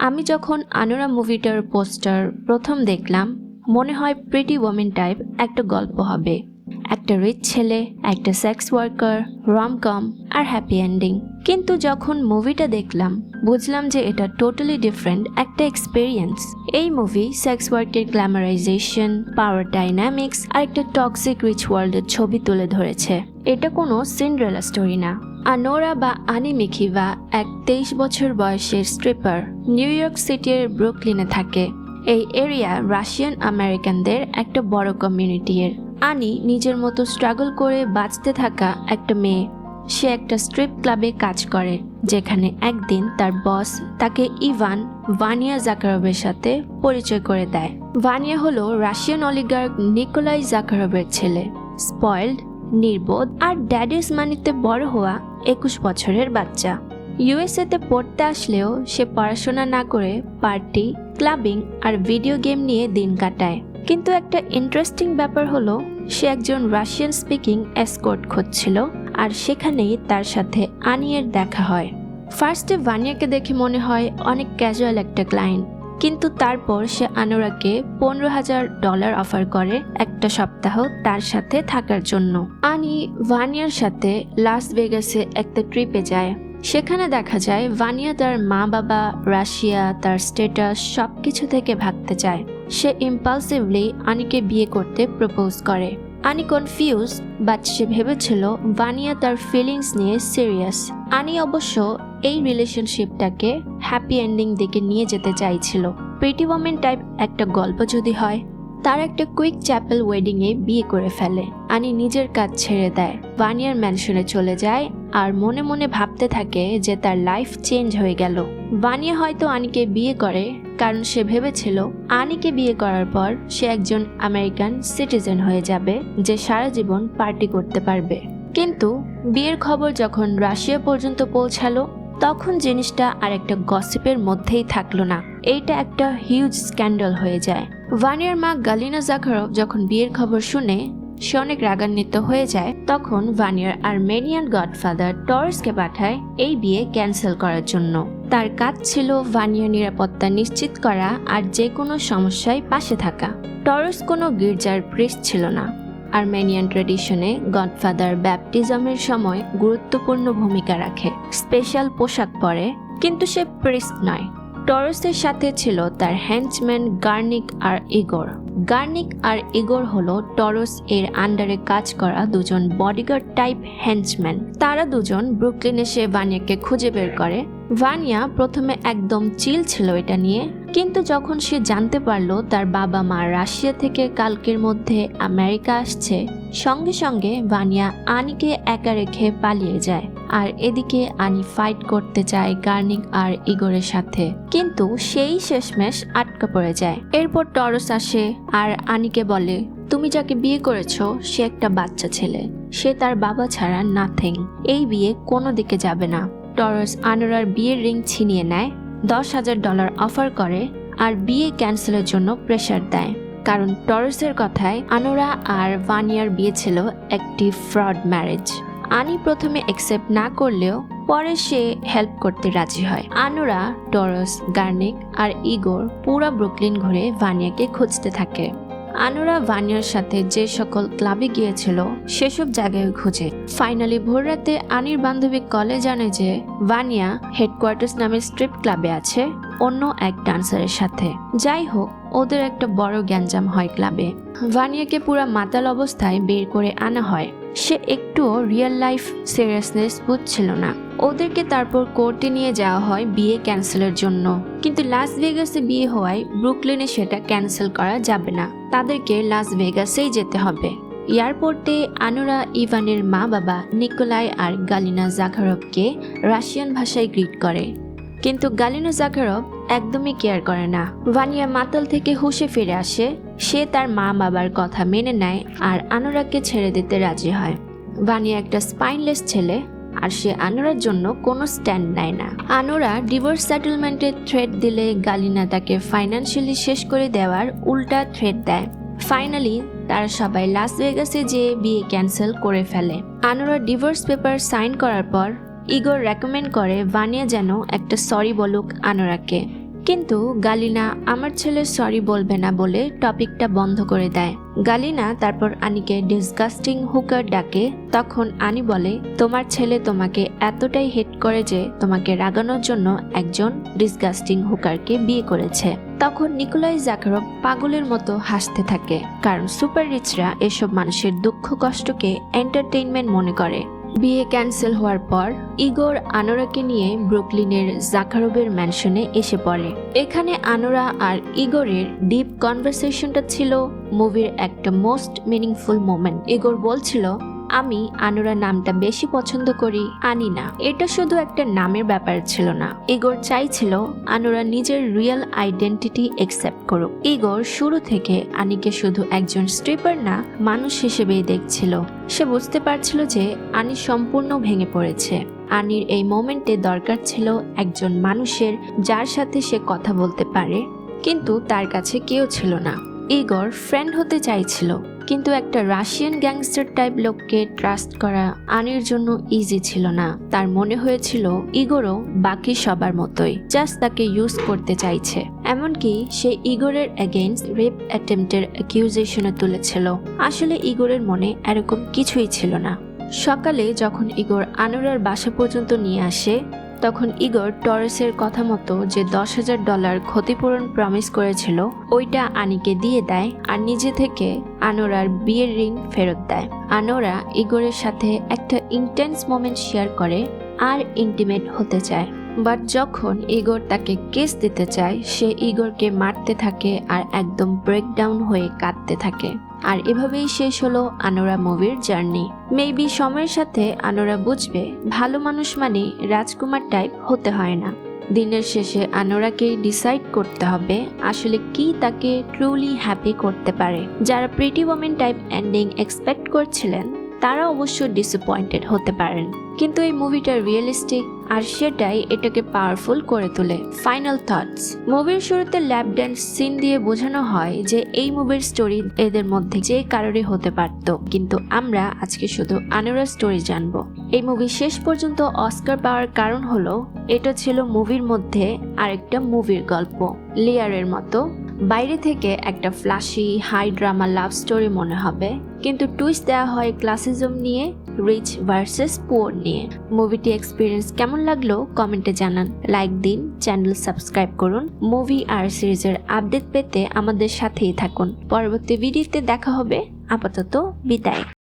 আমি যখন আনোরা মুভিটার পোস্টার প্রথম দেখলাম, মনে হয় প্রিটি ওমেন টাইপ একটা গল্প হবে। একটা রিচ ছেলে, একটা সেক্স ওয়ার্কার রমকম আর হ্যাপি এন্ডিং কিন্তু যখন মুভিটা দেখলাম, বুঝলাম যে এটা টোটালি ডিফারেন্ট একটা এক্সপিরিয়েন্স এই মুভি সেক্স ওয়ার্কের গ্ল্যামারাইজেশন পাওয়ার ডাইনামিক্স আর একটা টক্সিক রিচ ওয়ার্ল্ডের ছবি তুলে ধরেছে। এটা কোনো সিন্ড্রেলা স্টোরি না। আনোরা বা আনি মিখিভা এক তেইশ বছর বয়সের স্ট্রিপার নিউ ইয়র্ক সিটির ব্রুকলিনে থাকে। এই এরিয়া রাশিয়ান আমেরিকানদের একটা বড় কমিউনিটি এর আনি নিজের মতো স্ট্রাগল করে বাঁচতে থাকা একটা মেয়ে। সে একটা স্ট্রিপ ক্লাবে কাজ করে, যেখানে একদিন তার বস তাকে ইভান ভানিয়া জাকারবের সাথে পরিচয় করে দেয়। ভানিয়া হলো রাশিয়ান অলিগার্ক নিকোলাই জাকারবের ছেলে। স্পয়েলড নির্বোধ আর ড্যাডিস মানিতে বড় হওয়া একুশ বছরের বাচ্চা। ইউএসএতে পড়তে আসলেও সে পড়াশোনা না করে পার্টি, ক্লাবিং আর ভিডিও গেম নিয়ে দিন কাটায়। কিন্তু একটা ইন্টারেস্টিং ব্যাপার হলো, সে একজন রাশিয়ান স্পিকিং এসকোর্ট খুঁজছিল আর সেখানেই তার সাথে আনিয়ের দেখা হয়। ফার্স্টে ভানিয়াকে দেখে মনে হয় অনেক ক্যাজুয়াল একটা ক্লায়েন্ট কিন্তু তারপর সে আনোরাকে পনেরো হাজার ডলার অফার করে একটা সপ্তাহ তার সাথে থাকার জন্য। আনি ভানিয়ার সাথে লাস ভেগাসে একটা ট্রিপে যায়। সেখানে দেখা যায় ভানিয়া তার মা বাবা রাশিয়া, তার স্টেটাস সব কিছু থেকে ভাগতে চায়। সে ইম্পালসিভলি আনিকে বিয়ে করতে প্রপোজ করে। আনি কনফিউজ বাট সে ভেবেছিল ভানিয়া তার ফিলিংস নিয়ে সিরিয়াস আনি অবশ্য এই রিলেশনশিপটাকে হ্যাপি এন্ডিং দিকে নিয়ে যেতে চাইছিল। প্রিটি ওমেন টাইপ একটা গল্প যদি হয়, তার একটা কুইক চ্যাপেল ওয়েডিংয়ে বিয়ে করে ফেলে। আনি নিজের কাজ ছেড়ে দেয়। ভানিয়ার ম্যানশনে চলে যায় আর মনে মনে ভাবতে থাকে যে তার লাইফ চেঞ্জ হয়ে গেল। ভানিয়া হয়তো আনিকে বিয়ে করে কারণ সে ভেবেছিল আনিকে বিয়ে করার পর সে একজন আমেরিকান সিটিজেন হয়ে যাবে যে সারা জীবন পার্টি করতে পারবে। কিন্তু বিয়ের খবর যখন রাশিয়া পর্যন্ত পৌঁছালো, তখন জিনিসটা আর একটা গসিপের মধ্যেই থাকল না। এইটা একটা হিউজ স্ক্যান্ডাল হয়ে যায়। ভানিয়ার মা গালিনা জাখারভ যখন বিয়ের খবর শুনে সে অনেক রাগান্বিত হয়ে যায়, তখন ভানিয়ার আর্মেনিয়ান গডফাদার টরসকে পাঠায় এই বিয়ে ক্যান্সেল করার জন্য। তার কাজ ছিল ভানিয়ার নিরাপত্তা নিশ্চিত করা আর যে কোনো সমস্যায় পাশে থাকা। টরস কোনো গির্জার প্রিস্ট ছিল না। আর্মেনিয়ান ট্রেডিশনে গডফাদার ব্যাপটিজমের সময় গুরুত্বপূর্ণ ভূমিকা রাখে। স্পেশাল পোশাক পরে, কিন্তু সে প্রিস্ট নয়। টরসের সাথে ছিল তার হ্যান্ডম্যান গার্নিক আর ইগোর। গার্নিক আর ইগোর হলো টরস এর আন্ডারে কাজ করা দুজন বডিগার্ড টাইপ হ্যান্ডসম্যান তারা দুজন ব্রুকলিনে সে ভানিয়াকে খুঁজে বের করে। ভানিয়া প্রথমে একদম চিল ছিল এটা নিয়ে। কিন্তু যখন সে জানতে পারল তার বাবা মা রাশিয়া থেকে কালকের মধ্যে আমেরিকা আসছে, সঙ্গে সঙ্গে ভানিয়া আনিকে একা রেখে পালিয়ে যায়। আর এদিকে আনি ফাইট করতে চায় গার্নিক আর ইগোরের সাথে। কিন্তু সেই শেষমেশ আটকা পড়ে যায়। এরপর টরস আসে আর আনিকে বলে, তুমি যাকে বিয়ে করেছ, সে একটা বাচ্চা ছেলে। সে তার বাবা ছাড়া নাথিং এই বিয়ে কোনো দিকে যাবে না। টরস আনোরার বিয়ের রিং ছিনিয়ে নেয় দশ হাজার ডলার অফার করে আর বিয়ে ক্যান্সেলের জন্য প্রেশার দেয়। কারণ টরসের কথায় আনোরা আর ভানিয়ার বিয়ে ছিল একটি ফ্রড ম্যারেজ। আনি প্রথমে অ্যাকসেপ্ট না করলেও পরে সে হেল্প করতে রাজি হয়। আনোরা, টরস, গার্নিক আর ইগোর পুরা ব্রুকলিন ঘুরে ভানিয়াকে খুঁজতে থাকে। আনোরা ভানিয়ার সাথে যে সকল ক্লাবে গিয়েছিল, সেসব জায়গায় খুঁজে ফাইনালি ভোর রাতে আনির বান্ধবী কলে জানে যে ভানিয়া হেডকোয়ার্টার্স নামের স্ট্রিপ ক্লাবে আছে অন্য এক ডান্সারের সাথে। যাই হোক, ওদের একটা বড় গ্যাঞ্জাম হয় ক্লাবে। ভানিয়াকে পুরা মাতাল অবস্থায় বের করে আনা হয়। সে একটুও রিয়েল লাইফ সিরিয়াসনেস বুঝছিল না। ওদেরকে তারপর কোর্টে নিয়ে যাওয়া হয় বিয়ে ক্যান্সেলের জন্য। কিন্তু লাস ভেগাসে বিয়ে হওয়ায় ব্রুকলিনে সেটা ক্যান্সেল করা যাবে না। তাদেরকে লাস ভেগাসেই যেতে হবে। এয়ারপোর্টে আনুরা ইভানের মা বাবা নিকোলাই আর গালিনা জাখারভকে রাশিয়ান ভাষায় গ্রিট করে। কিন্তু গালিনা জাখারভ একদমই কেয়ার করে না। ভানিয়া মাতাল থেকে হুশে ফিরে আসে। সে তার মা বাবার কথা মেনে নেয় আর আনোরাকে ছেড়ে দিতে রাজি হয়। ভানিয়া একটা স্পাইনলেস ছেলে আর সে আনোরার জন্য কোনো স্ট্যান্ড নেয় না। আনোরা ডিভোর্স সেটেলমেন্টের থ্রেড দিলে গালিনা তাকে ফাইন্যান্সিয়ালি শেষ করে দেওয়ার উল্টা থ্রেড দেয়। ফাইনালি তারা সবাই লাস ভেগাসে যেয়ে বিয়ে ক্যান্সেল করে ফেলে। আনোরা ডিভোর্স পেপার সাইন করার পর ইগোর রেকমেন্ড করে, ভানিয়া যেন একটা সরি বলুক আনোরাকে কিন্তু গালিনা, আমার ছেলে সরি বলবে না বলে টপিকটা বন্ধ করে দেয়। গালিনা তারপর আনিকে ডিসগাস্টিং হুকার ডাকে। তখন আনি বলে, তোমার ছেলে তোমাকে এতটাই হেট করে যে তোমাকে রাগানোর জন্য একজন ডিসগাস্টিং হুকারকে বিয়ে করেছে। তখন নিকোলাই জাকারব পাগলের মতো হাসতে থাকে, কারণ সুপার রিচরা এসব মানুষের দুঃখ কষ্টকে এন্টারটেইনমেন্ট মনে করে। বিয়ে ক্যান্সেল হওয়ার পর ইগোর আনোরাকে নিয়ে ব্রুকলিনের জাকারোবের ম্যানশনে এসে পড়ে। এখানে আনোরা আর ইগোরের ডিপ কনভারসেশনটা ছিল মুভির একটা মোস্ট মিনিংফুল মোমেন্ট। ইগোর বলছিল আমি আনোরা নামটা বেশি পছন্দ করি আনি না এটা শুধু একটা নামের ব্যাপার ছিল না। ইগোর চাইছিল আনোরা নিজের রিয়েল আইডেন্টিটি একসেপ্ট করুক। ইগোর শুরু থেকে আনিকে শুধু একজন স্ট্রিপার না, মানুষ হিসেবেই দেখছিল। সে বুঝতে পারছিল যে আনি সম্পূর্ণ ভেঙে পড়েছে। আনির এই মোমেন্টে দরকার ছিল একজন মানুষের যার সাথে সে কথা বলতে পারে, কিন্তু তার কাছে কেউ ছিল না। ইগর ফ্রেন্ড হতে চাইছিল। কিন্তু একটা রাশিয়ান গ্যাংস্টার টাইপ লোককে ট্রাস্ট করা আনির জন্য ইজি ছিল না। তার মনে হয়েছিল, ইগোরও বাকি সবার মতোই জাস্ট তাকে ইউজ করতে চাইছে। এমনকি সে ইগোরের এগেইনস্ট রেপ অ্যাটেম্পটের অ্যাকিউজেশনে তুলেছিল। আসলে ইগোরের মনে এরকম কিছুই ছিল না। সকালে যখন ইগোর আনোরার বাসা পর্যন্ত নিয়ে আসে তখন ইগর টরেসের কথা মতো যে দশ হাজার ডলার ক্ষতিপূরণ প্রমিস করেছিল, ওইটা আনিকে দিয়ে দেয় আর নিজে থেকে আনোরার বিয়ের রিং ফেরত দেয়। আনোরা ইগরের সাথে একটা ইন্টেন্স মোমেন্ট শেয়ার করে আর ইন্টিমেট হতে চায়। বাট যখন ইগর তাকে কেস দিতে চায়, সে ইগরকে মারতে থাকে আর একদম ব্রেকডাউন হয়ে কাঁদতে থাকে। আর এভাবেই শেষ হলো আনোরা মুভির জার্নি। মেবি সময়ের সাথে আনোরা বুঝবে, ভালো মানুষ মানে রাজকুমার টাইপ হতে হয় না। দিনের শেষে আনোরাকে ডিসাইড করতে হবে, আসলে কি তাকে ট্রুলি হ্যাপি করতে পারে। যারা pretty woman type ending expect করছিলেন, তারা অবশ্য ডিসঅ্যাপয়েন্টেড হতে পারেন। কিন্তু এই মুভিটা রিয়েলিস্টিক আর সেটাই এটাকে পাওয়ারফুল করে তোলে। ফাইনাল থটস মুভির শুরুতে ল্যাব ড্যান্স সিন দিয়ে বোঝানো হয় যে এই মুভির স্টোরি এদের মধ্যে যে কারোরই হতে পারত। কিন্তু আমরা আজকে শুধু আনোরা স্টোরি জানব। এই মুভি শেষ পর্যন্ত অস্কার পাওয়ার কারণ হলো, এটা ছিল মুভির মধ্যে আরেকটা মুভির গল্প। লেয়ারের মতো বাইরে থেকে একটা flashy high drama love story মনে হবে। কিন্তু টুইস্ট দেওয়া হয় ক্লাসিজম নিয়ে রিচ ভার্সেস পুয়ার নিয়ে। মুভিটি এক্সপিরিয়েন্স কেমন লাগল কমেন্টে জানান। লাইক দিন চ্যানেল সাবস্ক্রাইব করুন। মুভি আর সিরিজের আপডেট পেতে আমাদের সাথেই থাকুন। পরবর্তী ভিডিওতে দেখা হবে। আপাতত বিদায়।